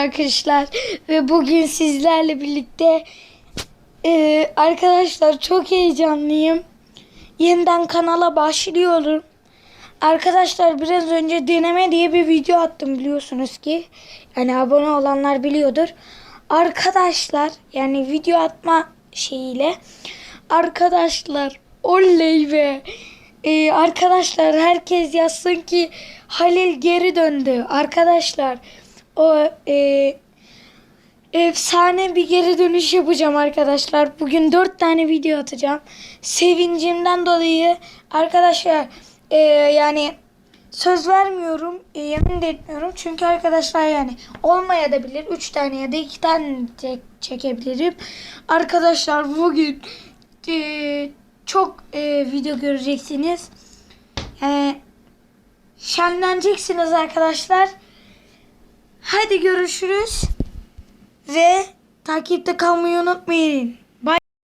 arkadaşlar ve bugün sizlerle birlikte e, arkadaşlar çok heyecanlıyım. Yeniden kanala başlıyorum. Arkadaşlar biraz önce deneme diye bir video attım biliyorsunuz ki. Yani abone olanlar biliyordur. Arkadaşlar yani video atma şeyiyle arkadaşlar oley be. Ee, arkadaşlar herkes yazsın ki Halil geri döndü. Arkadaşlar o e, efsane bir geri dönüş yapacağım arkadaşlar. Bugün dört tane video atacağım. Sevincimden dolayı arkadaşlar e, yani söz vermiyorum. E, yemin de etmiyorum. Çünkü arkadaşlar yani olmaya da bilir. Üç tane ya da iki tane çek- çekebilirim. Arkadaşlar bugün e, çok e, video göreceksiniz. Yani şenleneceksiniz arkadaşlar. Hadi görüşürüz. Ve takipte kalmayı unutmayın.